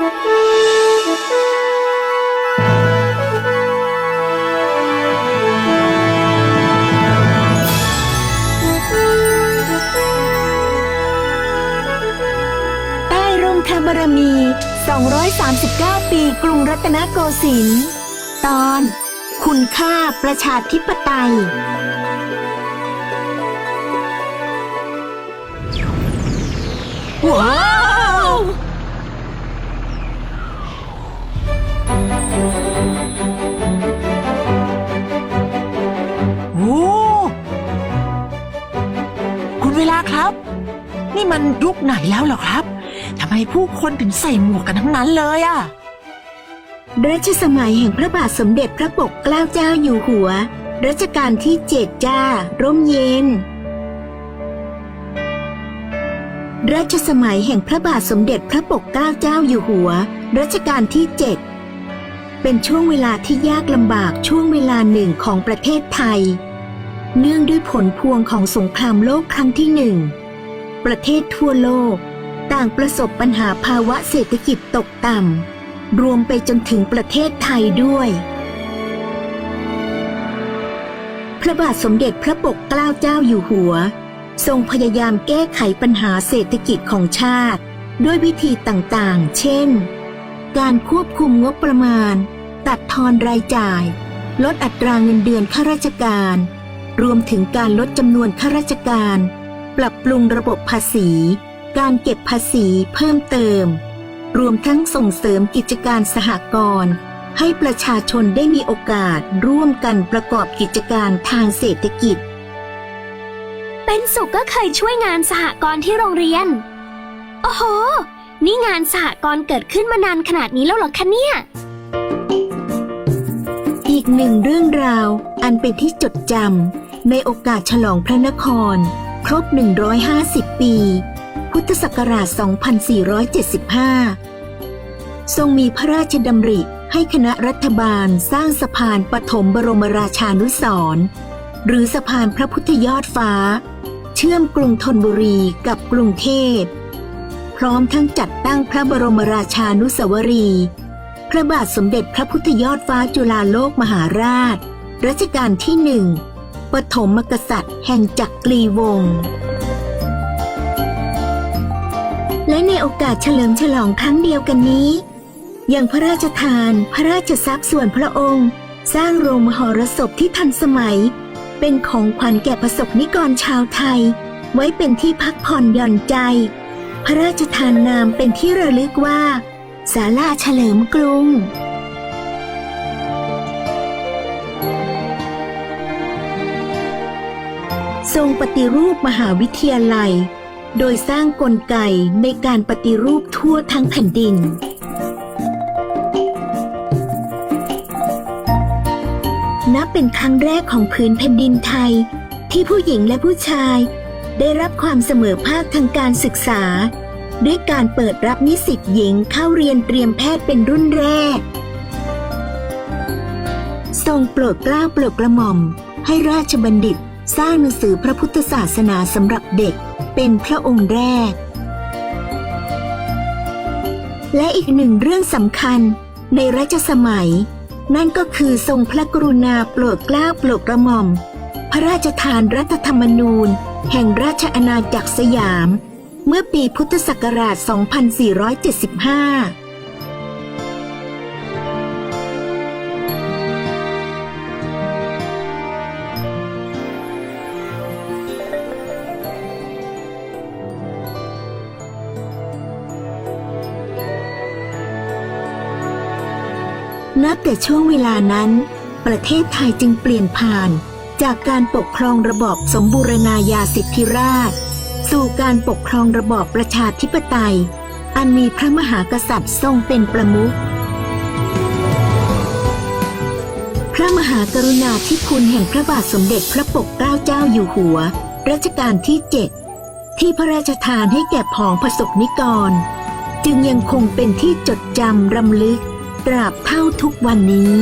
ใต้ร่มพระบารมี 239 ปีกรุงรัตนโกสินทร์ตอน คุณค่าประชาธิปไตย ว้าว ครับ นี่มันยุคไหนแล้วหรอครับทำไมผู้คนถึงใส่หมวกกันทั้งนั้นเลยอะรัชสมัยแห่งพระบาทสมเด็จพระปกเกล้าเจ้าอยู่หัว รัชกาลที่เจ็ดจ้า ร่มเย็น รัชสมัยแห่งพระบาทสมเด็จพระปกเกล้าเจ้าอยู่หัว รัชกาลที่เจ็ดเป็นช่วงเวลาที่ยากลำบากช่วงเวลาหนึ่งของประเทศไทย เนื่องด้วยผลพวงของสงครามโลกครั้งที่หนึ่ง ประเทศทั่วโลก ต่างประสบปัญหาภาวะเศรษฐกิจตกต่ำ รวมไปจนถึงประเทศไทยด้วย พระบาทสมเด็จพระปกเกล้าเจ้าอยู่หัว ทรงพยายามแก้ไขปัญหาเศรษฐกิจของชาติ ด้วยวิธีต่างๆ เช่น การควบคุมงบประมาณ ตัดทอนรายจ่าย ลดอัตราเงินเดือนข้าราชการ รวมถึงการลดจำนวนข้าราชการ ปรับปรุงระบบภาษี การเก็บภาษีเพิ่มเติม รวมทั้งส่งเสริมกิจการสหกรณ์ให้ประชาชนได้มีโอกาสร่วมกันประกอบกิจการทางเศรษฐกิจ เป็นสุขก็เคยช่วยงานสหกรณ์ที่โรงเรียน โอ้โห นี่งานสหกรณ์เกิดขึ้นมานานขนาดนี้แล้วเหรอคะเนี่ย อีกหนึ่งเรื่องราวอันเป็นที่จดจำ ในโอกาสฉลองพระนคร ครบ 150 ปี พุทธศักราช 2475 ทรงมีพระราชดำริให้คณะรัฐบาลสร้างสะพานปฐมบรมราชานุสรณ์หรือสะพานพระพุทธยอดฟ้า เชื่อมกรุงธนบุรีกับกรุงเทพพร้อมทั้งจัดตั้งพระบรมราชานุสาวรี พระบาทสมเด็จพระพุทธยอดฟ้าจุฬาโลกมหาราช รัชกาลที่หนึ่ง ปฐมกษัตริย์แห่งจักรีวงศ์และในโอกาสเฉลิมฉลองครั้งเดียวกันนี้ ยังพระราชทานพระราชทรัพย์ส่วนพระองค์ สร้างโรงมหรสพที่ทันสมัย เป็นของขวัญแก่ประสบนิกรชาวไทย ไว้เป็นที่พักผ่อนหย่อนใจ พระราชทานนามเป็นที่ระลึกว่า ศาลาเฉลิมกรุง ทรงปฏิรูปมหาวิทยาลัย โดยสร้างกลไกในการปฏิรูปทั่วทั้งแผ่นดิน นับเป็นครั้งแรกของพื้นแผ่นดินไทย ที่ผู้หญิงและผู้ชายได้รับความเสมอภาคทางการศึกษา ด้วยการเปิดรับนิสิตหญิงเข้าเรียนเตรียมแพทย์เป็นรุ่นแรก ทรงโปรดเกล้าโปรดกระหม่อมให้ราชบัณฑิต สร้างหนังสือพระพุทธศาสนาสำหรับเด็กเป็นพระองค์แรก และอีกหนึ่งเรื่องสำคัญในรัชสมัย นั่นก็คือทรงพระกรุณาโปรดเกล้าโปรดกระหม่อม พระราชทานรัฐธรรมนูญ แห่งราชอาณาจักรสยาม เมื่อปีพุทธศักราช 2475 นับแต่ช่วงเวลานั้น ประเทศไทยจึงเปลี่ยนผ่าน จากการปกครองระบอบสมบูรณาญาสิทธิราช สู่การปกครองระบอบประชาธิปไตย อันมีพระมหากษัตริย์ทรงเป็นประมุขพระมหากรุณาธิคุณแห่งพระบาทสมเด็จพระปกเกล้าเจ้าอยู่หัว รัชกาลที่เจ็ดที่พระราชทานให้แก่ผองประสบนิกร จึงยังคงเป็นที่จดจำรำลึก ตราบเท่าทุกวันนี้